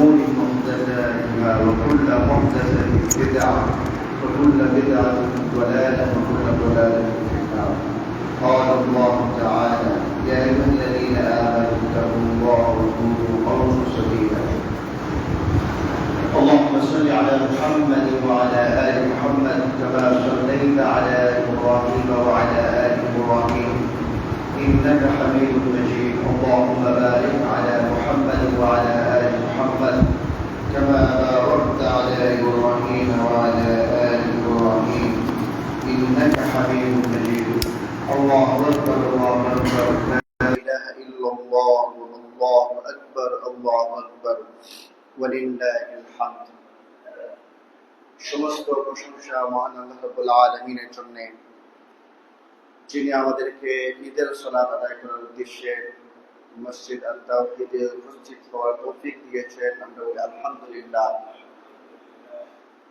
الأمور محدثاتها وكل محدثة بدعة وكل بدعة ضلالة وكل ضلالة في النار. قال الله تعالى يا أيها الذين آمنوا اتقوا الله وقولوا قولا سديدا. اللهم صل على محمد وعلى آل محمد كما صليت على إبراهيم وعلى آل إبراهيم. إنك حميد مجيد. اللهم بارك على محمد وعلى آل محمد كما باركت على إبراهيم وعلى آل إبراهيم إنك حميد مجيد الله أكبر الله أكبر لا إله إلا الله الله أكبر الله أكبر ولله الحمد সমস্ত প্রশংসা মহান আল্লাহ রাব্বুল আলামিনের জন্য যিনি আমাদেরকে ঈদের সালাত আদায় করার উদ্দেশ্যে মসজিদ আল তাওহীদে উপস্থিত হওয়ার তৌফিক দিয়েছেন আমরা বলি আলহামদুলিল্লাহ।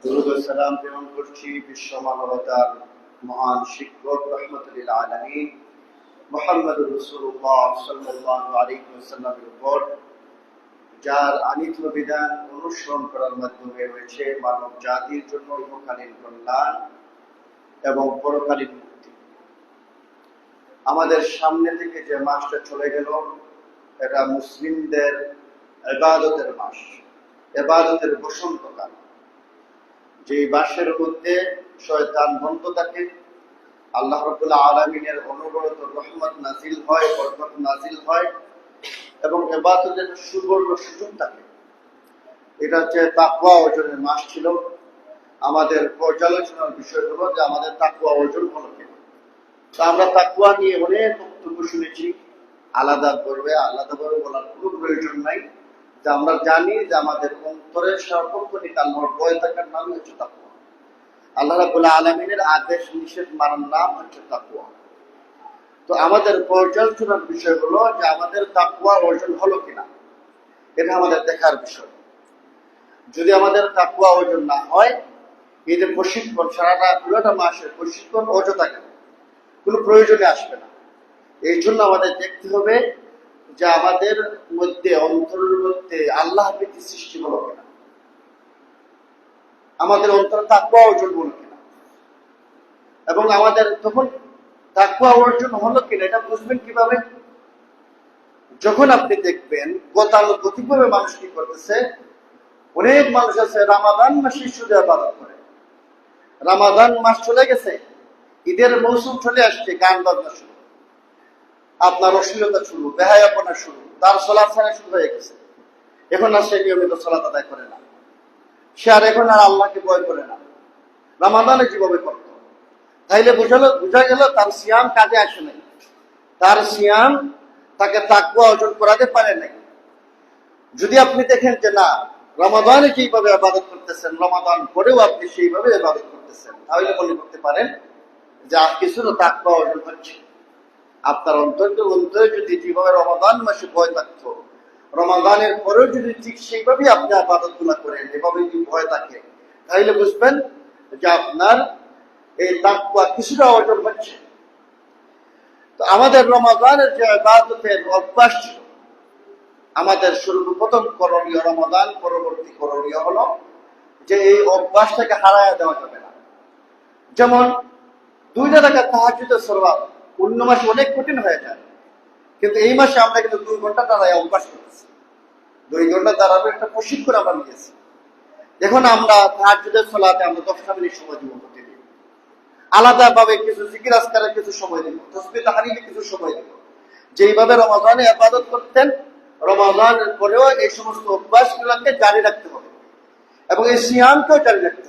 দুরুদ সালাম প্রেরণ করছি বিশ্ব মানবতার মহান শিক্ষক রহমতুল্লাহ আলামিন। মোহাম্মদুর রাসূলুল্লাহ সাল্লাল্লাহু আলাইহি ওয়াসাল্লামের উপর, যার আনিত বিধান অনুসরণ করার মাধ্যমে রয়েছে মানব জাতির জন্য ইহকালীন কল্যাণ এবং পরকালীন মুক্তি। আমাদের সামনে থেকে যে মাসটা চলে গেল এটা মুসলিমদের এবাদতের মাস, এবাদতের বসন্তকাল যে মাসের মধ্যে শয়তান বন্ধ থাকে, আল্লাহ রবুল্লাহ আলমিনের অনুগ্রত রহমত নাজিল হয়, বরকত নাজিল হয় এবং এবাদতের সুবর্ণ সুযোগ থাকে। এটা হচ্ছে তাকুয়া অর্জনের মাস ছিল। আমাদের পর্যালোচনার বিষয় হলো যে আমাদের তাকুয়া অর্জন হলো কেন তা আমরা তাকুয়া নিয়ে অনেক বক্তব্য শুনেছি। আলাদা করবে, আলাদা করে বলার কোনো প্রয়োজন নাই। যে আমরা জানি যে আমাদের অন্তরের সর্বক্ষণিক আল্লাহর ভয় থাকার নাম হচ্ছে তাকুয়া আল্লাহ রাবুল্লাহ আলমিনের আদেশ, নিষেধ, মানার নাম হচ্ছে তাকুয়া তো আমাদের পর্যালোচনার বিষয় হলো যে আমাদের তাকুয়া অর্জন হলো কিনা? এটা আমাদের দেখার বিষয়। যদি আমাদের তাকুয়া অর্জন না হয় এদের প্রশিক্ষণ সারাটা পুরোটা মাসের প্রশিক্ষণ অযথা কেন? কোনো প্রয়োজনে আসবে না। এই জন্য আমাদের দেখতে হবে যে আমাদের মধ্যে, অন্তরের মধ্যে আল্লাহ প্রীতি সৃষ্টি হলো কিনা। আমাদের অন্তর তাকুয়া অর্জন হলো কিনা। এবং আমাদের তখন তাকুয়া অর্জন হলো কিনা, এটা বুঝবেন কীভাবে? যখন আপনি দেখবেন গতানুগতিকভাবে মানুষ কি করতেছে? অনেক মানুষ আছে, রামাদান মাসে শুধু আবাদত করে। রামাদান মাস চলে গেছে, ঈদের মৌসুম চলে আসছে, গান বাজনা শুরু আপনার অশ্লীলতা শুরু বেহায়াপনা শুরু, তার সলাৎ ছাড়া শুরু হয়ে গেছে। এখন আর সে নিয়মিত সলাৎ আদায় করে না। সে আর এখন আর আল্লাহকে ভয় করে না। রামাদানে যেভাবে করত তাইলে বোঝালো, বোঝা গেল তার সিয়াম কাজে আসে নাই। তার সিয়াম তাকে তাকুয়া অর্জন করাতে পারে নাই। যদি আপনি দেখেন যে না, রমাদানে যেইভাবে আবাদত করতেছেন, রমাদান করেও আপনি সেইভাবে আবাদত করতেছেন, তাহলে মনে করতে পারেন যে আর কিছু না তাকুয়া অর্জন হচ্ছে। আপনার অন্তর অন্তরে যদি যেভাবে রমাদান মাসে ভয় থাকত, রমাদানের পরেও যদি ঠিক সেইভাবে আপনি গুলা করেন এভাবে যদি ভয় থাকে, তাহলে বুঝবেন যে আপনার এই তাকুয়া কিছুটা অর্জন হচ্ছে। তো আমাদের রমাদানের যে আবাদতের অভ্যাস ছিল, আমাদের সর্বপ্রথম করণীয় রমাদান, পরবর্তী করণীয় হলো যে এই অভ্যাসটাকে হারায় দেওয়া যাবে না। যেমন দুইটা টাকা তাহাজুদের সরবাব অন্য মাসে অনেক কঠিন হয়ে যায়। কিন্তু এই মাসে আমরা কিন্তু দুই ঘণ্টা দাঁড়ায় অভ্যাস করতেছি। দুই ঘণ্টা দাঁড়ানো একটা প্রশিক্ষণ আমরা নিয়েছি। এখন আমরা তাহাজুদের সলাতে আমরা দশটা মিনিট সময় দিব প্রতিদিন। আলাদা ভাবে কিছু জিকির আজকারের কিছু সময় দিব তসবি তাহারিলে কিছু সময় দিব। যেইভাবে রমাদানে আবাদত করতেন, রমাদানের পরেও এই সমস্ত অভ্যাসগুলোকে জারি রাখতে হবে। এবং এই সিয়ামকেও জারি রাখতে হবে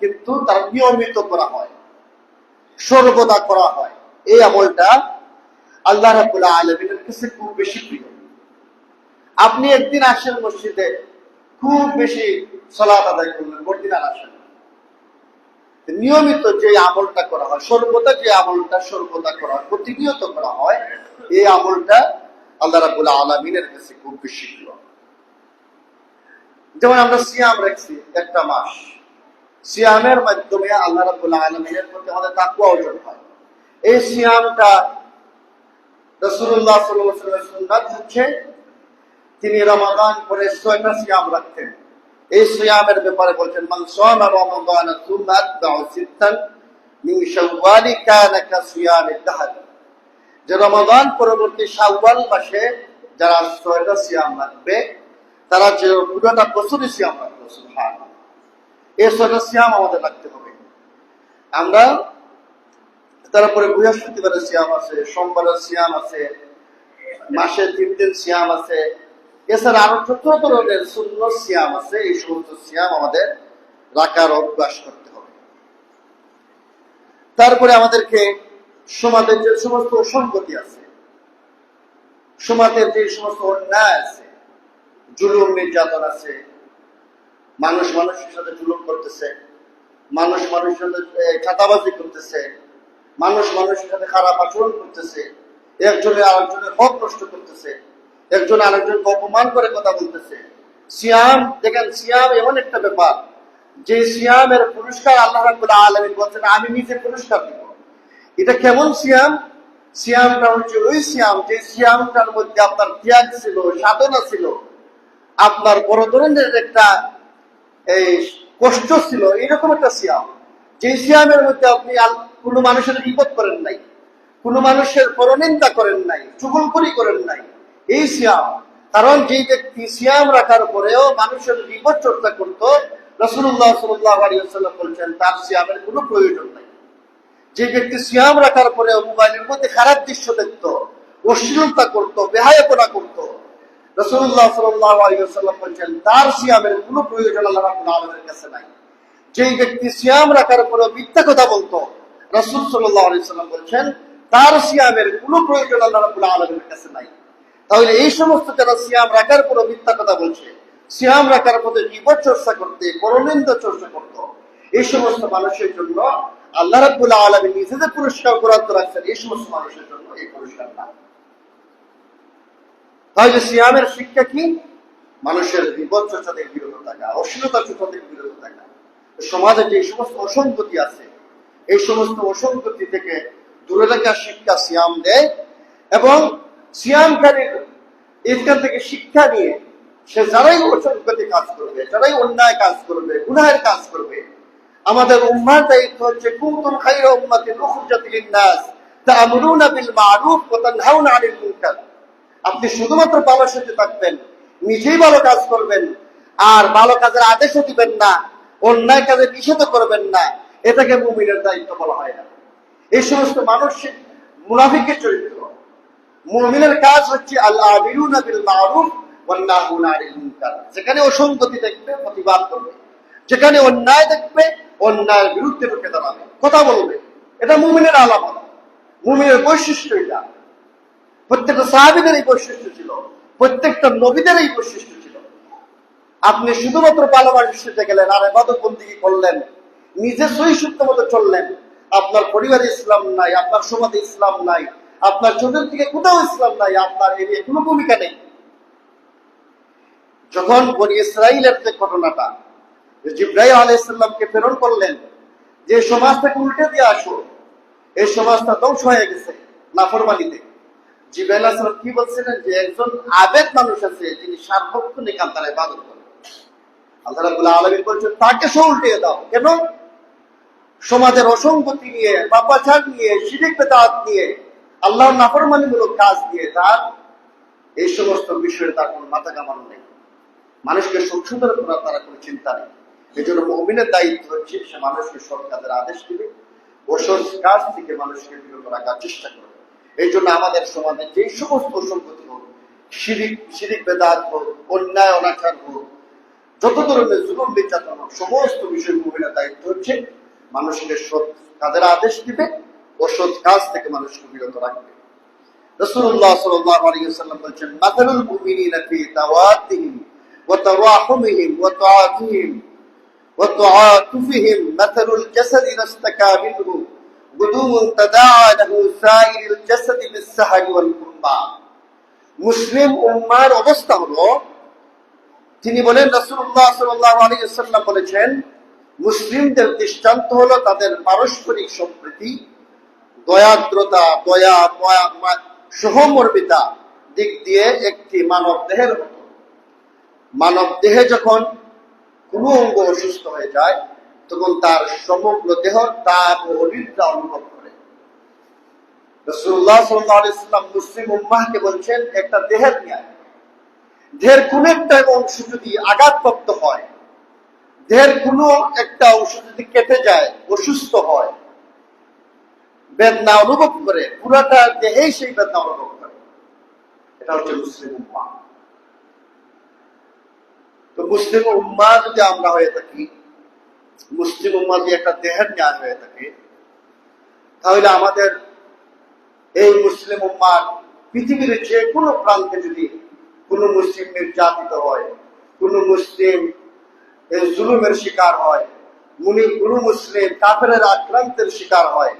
কিন্তু তার নিয়মিত করা হয়। সর্বদা করা হয়। এই আমলটা আল্লাহ রাব্বুল আলামিনের কাছে খুব বেশি প্রিয়। আপনি একদিন আসেন মসজিদে, খুব বেশি সলাপ আদায় করলেন ভোট আর আসেন নিয়মিত যে আমলটা করা হয়, সর্বদা যে আমলটা সর্বদা করা হয়, প্রতিনিয়ত করা হয়, এই আমলটা আল্লাহ রাবুল আলমিনের কাছে খুব বেশি প্রিয়। যেমন আমরা সিয়াম রাখছি একটা মাস। সিয়ামের মাধ্যমে আল্লাহ রাবুল আলমিনের প্রতি আমাদের তাকুয়া অর্জন হয়। এই সিয়ামটা রসুল্লাহ সুন্নাত হচ্ছে তিনি রমাদান করে ছয়টা সিয়াম রাখতেন। এই সিয়ামের ব্যাপারে বলছেন, মান রমাদান যে রমাদান পরবর্তী শাওয়াল মাসে যারা ছয়টা সিয়াম রাখবে, তারা যে পুরোটা বছরই সিয়াম রাখবে এই ছয়টা সিয়াম আমাদের রাখতে হবে। আমরা তারপরে বৃহস্পতিবারের সিয়াম আছে, সোমবারের সিয়াম আছে মাসে তিন দিন সিয়াম আছে। এছাড়া আরও ছোট ধরনের শূন্য সিয়াম আছে, এই সমস্ত সিয়াম আমাদের রাখার অভ্যাস করতে হবে। তারপরে আমাদেরকে সমাজের যে সমস্ত অসঙ্গতি আছে, সমাজের যে সমস্ত অন্যায় আছে, জুলুম, নির্যাতন আছে মানুষ মানুষের সাথে জুলুম করতেছে, মানুষ মানুষের সাথে খাতাবাজি করতেছে, মানুষ মানুষের সাথে খারাপ আচরণ করতেছে, একজনে আরেকজনের হক নষ্ট করতেছে, একজন আরেকজনকে অপমান করে কথা বলতেছে। সিয়াম, দেখেন, সিয়াম এমন একটা ব্যাপার, যে সিয়ামের পুরস্কার আল্লাহ রাব্বুল আলামিন বলছেন, আমি নিজে পুরস্কার দিব। এটা কেমন সিয়াম? সিয়ামটা হচ্ছে ওই সিয়াম, যে সিয়ামটার মধ্যে আপনার ত্যাগ ছিল, সাধনা ছিল, আপনার বড় ধরনের একটা এই কষ্ট ছিল এরকম একটা সিয়াম। যে সিয়ামের মধ্যে আপনি কোনো মানুষের বিপদ করেন নাই, কোনো মানুষের পরনিন্দা করেন নাই চুগলখড়ি করেন নাই, এই সিয়াম। কারণ যে ব্যক্তি সিয়াম রাখার পরেও মানুষের বিপদ চর্চা করত রসুল্লাহ সাল্লাহ আলিয়াল্লাম বলছেন, তার সিয়ামের কোনো প্রয়োজন নাই। যে ব্যক্তি সিয়াম রাখার পরেও মোবাইলের মধ্যে খারাপ দৃশ্য দেখতো, অশ্লীলতা করতো, বেহায়াপনা করতো তাহলে এই সমস্ত যারা সিয়াম রাখার পরও মিথ্যা কথা বলছে, সিয়াম রাখার পথে বিপদ চর্চা করতে, পরনিন্দ চর্চা করত, এই সমস্ত মানুষের জন্য আল্লাহ রাবুল আলমী নিজেদের পুরস্কার বরাদ্দ রাখছেন, এই সমস্ত মানুষের জন্য এই পুরস্কার না তাহলে সিয়ামের শিক্ষা কি? মানুষের চর্চা থেকে বিরত থাকা, অশ্লীলতা থেকে বিরত থাকা। সমাজে যে সমস্ত অসঙ্গতি আছে, এই সমস্ত অসঙ্গতি থেকে দূরে থাকার শিক্ষা সিয়াম দেয় এবং সিয়ামকারীর এখান থেকে শিক্ষা নিয়ে সে যারাই অসঙ্গতি কাজ করবে, যারাই অন্যায় কাজ করবে, গুনাহের কাজ করবে, আমাদের উম্মার দায়িত্ব হচ্ছে কুমতুম খাইরা উম্মাতিন উখরিজাত লিন-নাস তা'মুরুনা বিল মা'রুফ ওয়া তানহাউনা 'আনিল মুনকার। আপনি শুধুমাত্র ভালো সাথে থাকবেন, নিজেই ভালো কাজ করবেন, আর ভালো কাজের আদেশও দিবেন না, অন্যায় কাজে নিষেধ করবেন না, এটাকে মুমিনের দায়িত্ব বলা হয় না। এই সমস্ত মানুষ মুনাফিকের চরিত্র। মুমিনের কাজ হচ্ছে আল্লাহ আমিরুনা বিল মারুফ যেখানে অসঙ্গতি দেখবে, প্রতিবাদ করবে। যেখানে অন্যায় দেখবে, অন্যায়ের বিরুদ্ধে রুখে দাঁড়াবে। কথা বলবে। এটা মুমিনের আলাপ মুমিনের বৈশিষ্ট্য এটা। প্রত্যেকটা সাহাবিদের এই বৈশিষ্ট্য ছিল, প্রত্যেকটা নবীদের এই বৈশিষ্ট্য ছিল। আপনি শুধুমাত্র ভালোবাসতে গেলেন, আর এবাদত বন্দি করলেন, নিজে সহি সূত্র মতো চললেন। আপনার পরিবারে ইসলাম নাই, আপনার সমাজে ইসলাম নাই, আপনার চতুর্দিকে কোথাও ইসলাম নাই, আপনার এরিয়া কোনো ভূমিকা নেই। যখন বনি ইসরায়েলের যে ঘটনাটা জিব্রাহিম আলাইসাল্লামকে প্রেরণ করলেন, যে সমাজটাকে উল্টে দিয়ে আসো, এই সমাজটা ধ্বংস হয়ে গেছে, নাফরমানিতে। জিব্রাইল আসলাম কি বলছিলেন যে একজন আবেদ মানুষ আছে ইবাদত করেন। আল্লাহ বলছেন, তাকে উল্টিয়ে দাও। কেন? সমাজের নিয়ে নিয়ে, শিরিক বেদাত নিয়ে, আল্লাহর নাফরমানিমূলক কাজ নিয়ে তার এই সমস্ত বিষয়ে তার কোনো মাথা কামানো নেই। মানুষকে সুন্দর করার তারা কোনো চিন্তা নেই। এই জন্য মমিনের দায়িত্ব হচ্ছে সে মানুষকে সৎ কাজের আদেশ দিবে অসৎ কাজ থেকে মানুষকে বিরত রাখার চেষ্টা করবে। এই জন্য আমাদের সমাজে যেই সমস্ত অসঙ্গতি হোক শিরিক শিরিক বেদাত হোক অন্যায় অনাচার হোক যত ধরনের জুলুম নির্যাতন হোক সমস্ত বিষয় মহিলার দায়িত্ব হচ্ছে মানুষকে সৎ কাজের আদেশ দিবে অসৎ কাজ থেকে মানুষকে বিরত রাখবে রসুল্লাহ সাল্লাল্লাহু আলাইহি ওয়াসাল্লাম বলছেন মাতালুল মুমিনিনা ফি তাওয়াতিহিম وتراحمهم وتعاطفهم وتعاطفهم مثل الجسد إذا اشتكى منه মুসলিম উম্মার অবস্থা হলো, তিনি বলেন রসুল্লাহ সাল্লাহ আলী সাল্লাম বলেছেন, মুসলিমদের দৃষ্টান্ত হলো তাদের পারস্পরিক সম্প্রীতি, দয়াদ্রতা, দয়া সহমর্মিতা দিক দিয়ে একটি মানব দেহের মতো। মানব দেহে যখন কোনো অঙ্গ অসুস্থ হয়ে যায় তখন তার সমগ্র দেহ ও অনিদ্রা অনুভব করে। রসুল্লাহ সাল্লাম মুসলিম উম্মাহকে বলছেন, একটা দেহের দেহের কোন একটা অংশ যদি আঘাতপ্রাপ্ত হয়, দেহের কোনো একটা অংশ যদি কেটে যায়, অসুস্থ হয়, বেদনা অনুভব করে, পুরাটা দেহেই সেই বেদনা অনুভব করে। এটা হচ্ছে মুসলিম উম্মা তো মুসলিম উম্মা যদি আমরা হয়ে থাকি মুসলিম উম্মা যদি একটা দেহের ন্যায় হয়ে থাকে। তাহলে আমাদের এই মুসলিম উম্মার পৃথিবীর যে কোনো প্রান্তে যদি কোনো মুসলিম নির্যাতিত হয়, কোনো মুসলিম জুলুমের শিকার হয় মুনি কোনো মুসলিম কাফেরের আক্রান্তের শিকার হয়,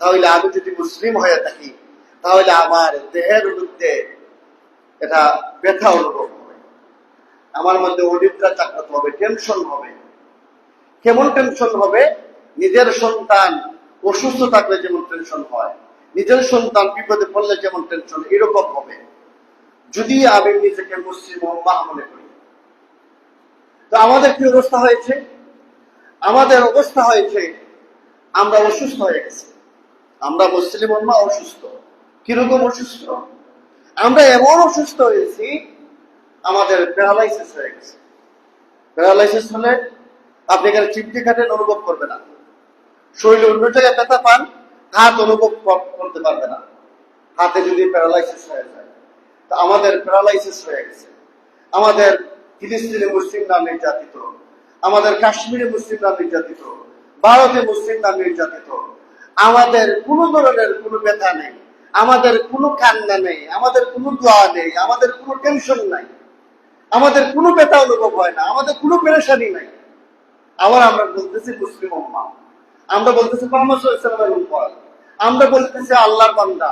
তাহলে আমি যদি মুসলিম হয়ে থাকি, তাহলে আমার দেহের মধ্যে এটা ব্যথা অনুভব হবে। আমার মধ্যে অনিদ্রা চাকরাতে হবে টেনশন হবে। কেমন টেনশন হবে? নিজের সন্তান অসুস্থ থাকলে যেমন টেনশন হয়, নিজের সন্তান বিপদে পড়লে যেমন টেনশন এরকম হবে। যদি আমি নিজেকে মুসলিম উম্মাহ মনে করি। তো আমাদের কি অবস্থা হয়েছে? আমাদের অবস্থা হয়েছে, আমরা অসুস্থ হয়ে গেছি। আমরা মুসলিম উম্মা অসুস্থ। কীরকম অসুস্থ? আমরা এমন অসুস্থ হয়েছি, আমাদের প্যারালাইসিস হয়ে গেছে। প্যারালাইসিস হলে আপনি এখানে চিমটি খাটেন, অনুভব করবে না। শরীরে অন্য জায়গায় ব্যথা পান হাত অনুভব করতে পারবে না। হাতে যদি প্যারালাইসিস হয়ে যায়। তা আমাদের প্যারালাইসিস হয়ে গেছে। আমাদের ফিলিস্তিনে মুসলিমরা নির্যাতিত। আমাদের কাশ্মীরে মুসলিমরা নির্যাতিত। ভারতে মুসলিমরা নির্যাতিত। আমাদের কোনো ধরনের কোনো ব্যথা নেই। আমাদের কোনো কান্না নেই। আমাদের কোনো দোয়া নেই। আমাদের কোনো টেনশন নাই। আমাদের কোনো ব্যথা অনুভব হয় না। আমাদের কোনো পেরেশানি নাই। আবার আমরা বলতেছি মুসলিম উম্মা আমরা বলতেছি মোহাম্মদ ইসলামের উপর আমরা বলতেছি আল্লাহর বান্দা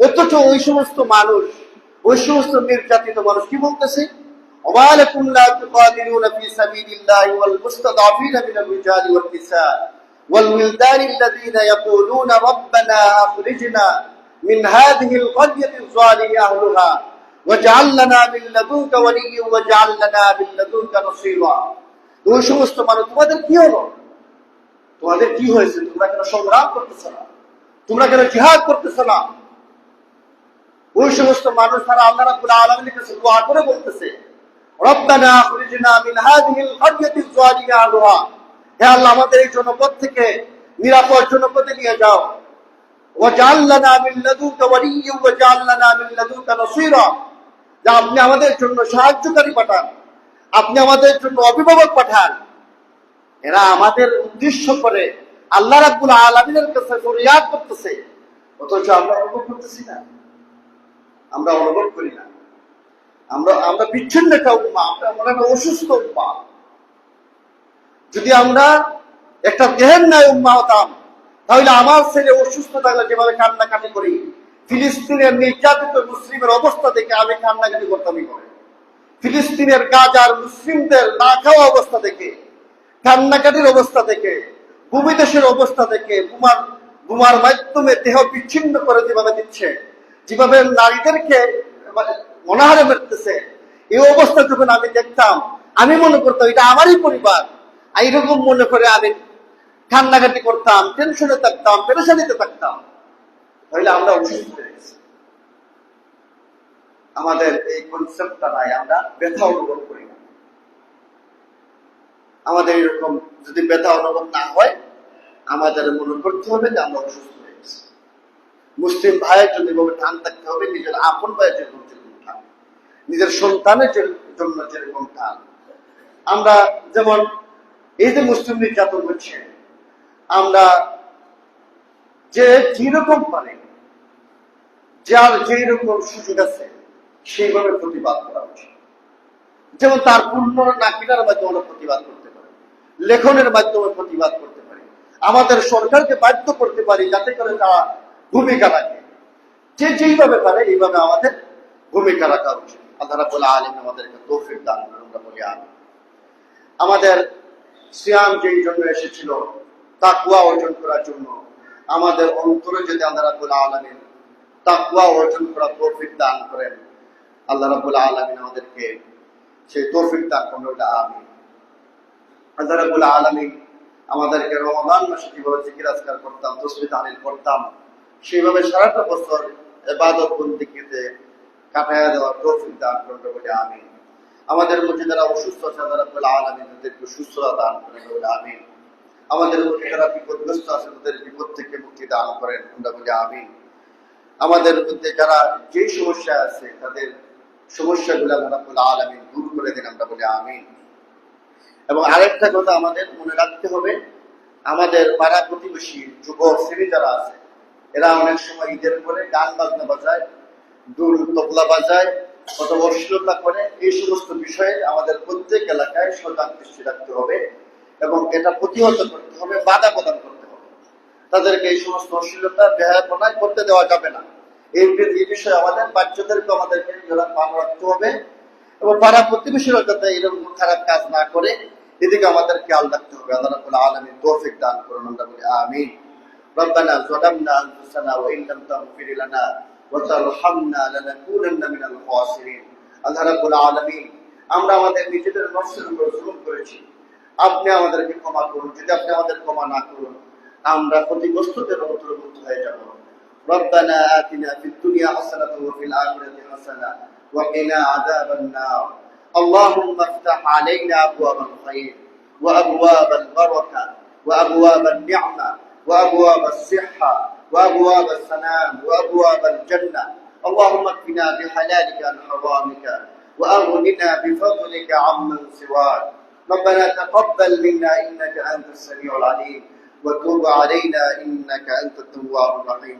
অথচ ওই সমস্ত মানুষ ওই সমস্ত নির্যাতিত মানুষ কি বলতেছে وما لكم لا تقاتلون في سبيل الله والمستضعفين من الرجال والنساء والولدان الذين يقولون ربنا أخرجنا من هذه القرية الظالم أهلها واجعل لنا من لدنك وليا واجعل لنا من لدنك نصيرا ওই সমস্ত মানুষ, তোমাদের কি হলো? তোমাদের কি হয়েছে? তোমরা কেন সংগ্রাম করতেছো না? তোমরা কেন জিহাদ করতেছো না? ওই সমস্ত মানুষ তারা আল্লাহ রাব্বুল আলামিনের কাছে দোয়া করে বলতেছে, রব্বানা আখরিজনা মিন হাযিহিল যালিমা আহলুহা হে আল্লাহ আমাদের এই জনপদ থেকে নিরাপদ জনপদে নিয়ে যাও ওয়াজআল লানা মিন লাদুনকা ওয়ালিয়্যা ওয়াজআল লানা মিন লাদুনকা নাসীরা যা আপনি আমাদের জন্য সাহায্যকারী পাঠান আপনি আমাদের জন্য অভিভাবক পাঠান। এরা আমাদের উদ্দেশ্য করে আল্লাহ রাব্বুল আলামিনের কাছে ফরিয়াদ করতেছে। অথচ আমরা অনুভব করতেছি না। আমরা অনুভব করি না। আমরা আমরা বিচ্ছিন্ন একটা উম্মা, আমরা আমরা একটা অসুস্থ উম্মা। যদি আমরা একটা দেহের ন্যায় উম্মা হতাম, তাহলে আমার ছেলে অসুস্থ থাকলে যেভাবে কান্নাকাটি করি, ফিলিস্তিনের নির্যাতিত মুসলিমের অবস্থা দেখে আমি কান্নাকাটি করতামই করে। ফিলিস্তিনের গাজার মুসলিমদের না খাওয়া অবস্থা দেখে, কান্নাকাটির অবস্থা দেখে ভূমিদেশের অবস্থা দেখে বোমার বোমার মাধ্যমে দেহ বিচ্ছিন্ন করে যেভাবে দিচ্ছে, যেভাবে নারীদেরকে মানে অনাহারে মারতেছে, এই অবস্থা যখন আমি দেখতাম, আমি মনে করতাম এটা আমারই পরিবার। এইরকম মনে করে আমি কান্নাকাটি করতাম টেনশনে থাকতাম, পেরেশানিতে থাকতাম। তাহলে আমরা অসুস্থ হয়ে গেছি। আমাদের এই কনসেপ্টটা নাই, আমরা ব্যথা অনুভব করি না। আমাদের এরকম যদি ব্যথা অনুভব না হয়, আমাদের মনে করতে হবে যে আমরা অসুস্থ হয়ে গেছি। মুসলিম ভাইয়ের জন্য এভাবে ঠান থাকতে হবে, নিজের আপন ভাইয়ের জন্য যেরকম ঠান নিজের সন্তানের জন্য যেরকম ঠান আমরা যেমন এই যে মুসলিম নির্যাতন হচ্ছে, আমরা যে যেরকম পারে, যার যেরকম সুযোগ আছে সেইভাবে প্রতিবাদ করা উচিত। যেমন তার পূর্ণ নাকিনার মাধ্যমে আমরা প্রতিবাদ করতে পারি, লেখনের মাধ্যমে প্রতিবাদ করতে পারি। আমাদের সরকারকে বাধ্য করতে পারি যাতে করে তারা ভূমিকা রাখে। যে যেইভাবে পারে, এইভাবে আমাদের ভূমিকা রাখা উচিত। আল্লাহ রাবুল আলম আমাদেরকে তৌফিক দান আমরা বলি আমি আমাদের সিয়াম যেই জন্য এসেছিল তাকুয়া অর্জন করার জন্য, আমাদের অন্তরে যদি আল্লাহ রাবুল আলমিন তাকুয়া অর্জন করা তৌফিক দান করেন আল্লাহ রাবুল আলমিন আমাদেরকে সেই তৌফিক দান করুন, ওটা আমি আল্লাহ রাবুল আলমিন আমাদেরকে রমাদান মাসে কীভাবে জিকির আজকার করতাম, তসবি তাহলিল করতাম, সেইভাবে সারাটা বছর এবাদত বন্দিকে কাটাইয়া দেওয়ার তৌফিক দান করবে বলে আমি আমাদের মধ্যে যারা অসুস্থ আছে তারা বলে আলামী তাদেরকে সুস্থতা দান করেন বলে আমি আমাদের মধ্যে যারা বিপদগ্রস্ত আছে তাদের বিপদ থেকে মুক্তি দান করেন আমরা বলে আমি আমাদের মধ্যে যারা যেই সমস্যা আছে, তাদের সমস্যাগুলো বলে দূর করে আমরা বলে আমি এবং আরেকটা কথা আমাদের মনে রাখতে হবে, আমাদের পাড়া প্রতিবেশী শ্রেণি যারা আছে, এরা অনেক সময় ঈদের পরে গান বাজনা বাজায় তবলা বাজায় কত অশ্লীলতা করে, এই সমস্ত বিষয়ে আমাদের প্রত্যেক এলাকায় সজাগ দৃষ্টি রাখতে হবে এবং এটা প্রতিহত করতে হবে, বাধা প্রদান করতে হবে। তাদেরকে এই সমস্ত অশ্লীলতা বেহায়াপনায় করতে দেওয়া যাবে না। এই এই বিষয়ে আমাদের বাচ্চাদেরকে আমাদেরকে যারা পান রাখতে হবে এবং পাড়া প্রতিবেশীরা যাতে এরকম খারাপ কাজ না করে এদিকে আমাদের খেয়াল রাখতে হবে আল্লাহ রাব্বুল আলামিন তৌফিক দান করুন আমরা বলি আমিন ربنا ظلمنا انفسنا وان لم تغفر لنا وترحمنا لنكونن من الخاسرين আল্লাহ রাব্বুল আলামিন আমরা আমাদের নিজেদের নফসের উপর জুলুম করেছি আপনি আমাদেরকে ক্ষমা করুন যদি আপনি আমাদের ক্ষমা না করুন আমরা ক্ষতিগ্রস্তদের অন্তর্ভুক্ত হয়ে যাব ربنا آتنا في الدنيا حسنة وفي الآخرة حسنة وقنا عذاب النار. اللهم افتح علينا أبواب الخير وأبواب البركة وأبواب النعمة وأبواب الصحة وأبواب السلام وأبواب الجنة. اللهم اكفنا بحلالك عن حرامك وأغننا بفضلك عمن سواك. ربنا تقبل منا إنك أنت السميع العليم. وتوب علينا إنك أنت التواب الرحيم.